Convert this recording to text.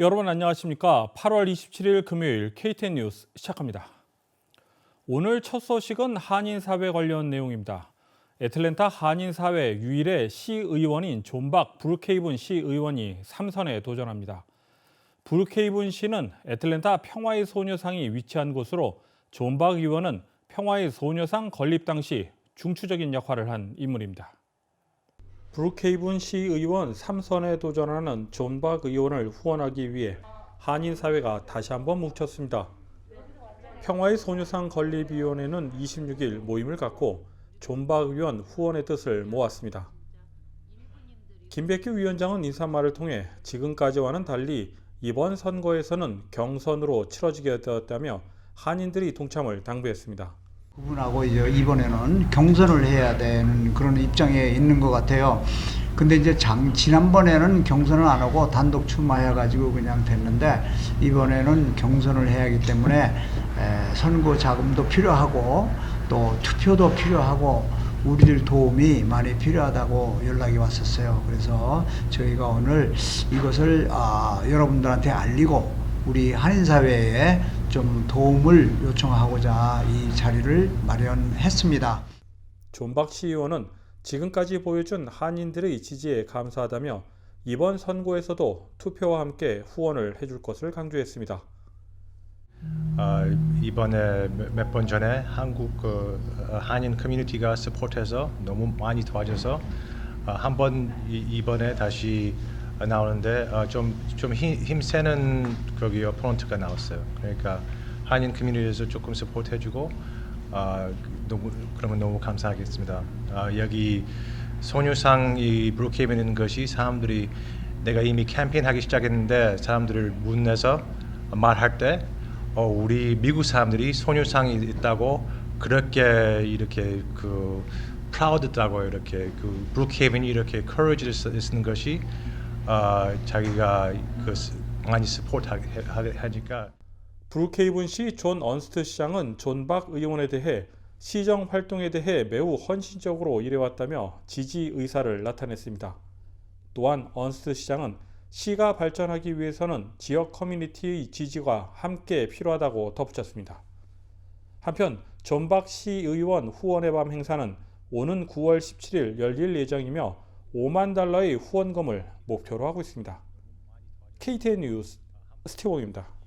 여러분 안녕하십니까? 8월 27일 금요일 KTN 뉴스 시작합니다. 오늘 첫 소식은 한인 사회 관련 내용입니다. 애틀랜타 한인 사회 유일의 시의원인 존박 브루케이븐 시의원이 3선에 도전합니다. 브루케이븐 시는 애틀랜타 평화의 소녀상이 위치한 곳으로 존박 의원은 평화의 소녀상 건립 당시 중추적인 역할을 한 인물입니다. 브루케이븐 시의원 3선에 도전하는 존박 의원을 후원하기 위해 한인 사회가 다시 한번 뭉쳤습니다. 평화의 소녀상 건립위원회는 26일 모임을 갖고 존박 의원 후원의 뜻을 모았습니다. 김백규 위원장은 인사말을 통해 지금까지와는 달리 이번 선거에서는 경선으로 치러지게 되었다며 한인들이 동참을 당부했습니다. 그분하고 이제 이번에는 경선을 해야 되는 그런 입장에 있는 것 같아요. 근데 이제 장, 지난번에는 경선을 안 하고 단독 출마해가지고 그냥 됐는데 이번에는 경선을 해야 하기 때문에 에, 선거 자금도 필요하고 또 투표도 필요하고 우리들 도움이 많이 필요하다고 연락이 왔었어요. 그래서 저희가 오늘 이것을 아, 여러분들한테 알리고 우리 한인사회에 좀 도움을 요청하고자 이 자리를 마련했습니다. 존박 시의원은 지금까지 보여준 한인들의 지지에 감사하다며 이번 선거에서도 투표와 함께 후원을 해줄 것을 강조했습니다. 아, 이번에 몇 번 전에 한국 그 어, 한인 커뮤니티가 서포트해서 너무 많이 도와줘서 아, 한번 이번에 다시 나오는데 아, 좀좀 힘세는 거기 어포넌트가 나왔어요. 그러니까 한인 커뮤니티에서 조금 서포트해주고 아, 너무 그러면 너무 감사하겠습니다. 아, 여기 소녀상 이 브루케이븐 있는 것이 사람들이 내가 이미 캠페인하기 시작했는데 사람들을 문내서 말할 때 어, 우리 미국 사람들이 소녀상이 있다고 그렇게 이렇게 그 프라우드다고 이렇게 그 브루케이븐이 이렇게 커리지를 쓰는 것이 어, 자기가 그 스- 많이 스포트 하니까 브루케이븐 시 존 언스트 시장은 존 박 의원에 대해 시정 활동에 대해 매우 헌신적으로 일해왔다며 지지 의사를 나타냈습니다. 또한 언스트 시장은 시가 발전하기 위해서는 지역 커뮤니티의 지지가 함께 필요하다고 덧붙였습니다. 한편 존박 시의원 후원의 밤 행사는 오는 9월 17일 열릴 예정이며 5만 달러의 후원금을 목표로 하고 있습니다. KTN 뉴스 스티븐입니다.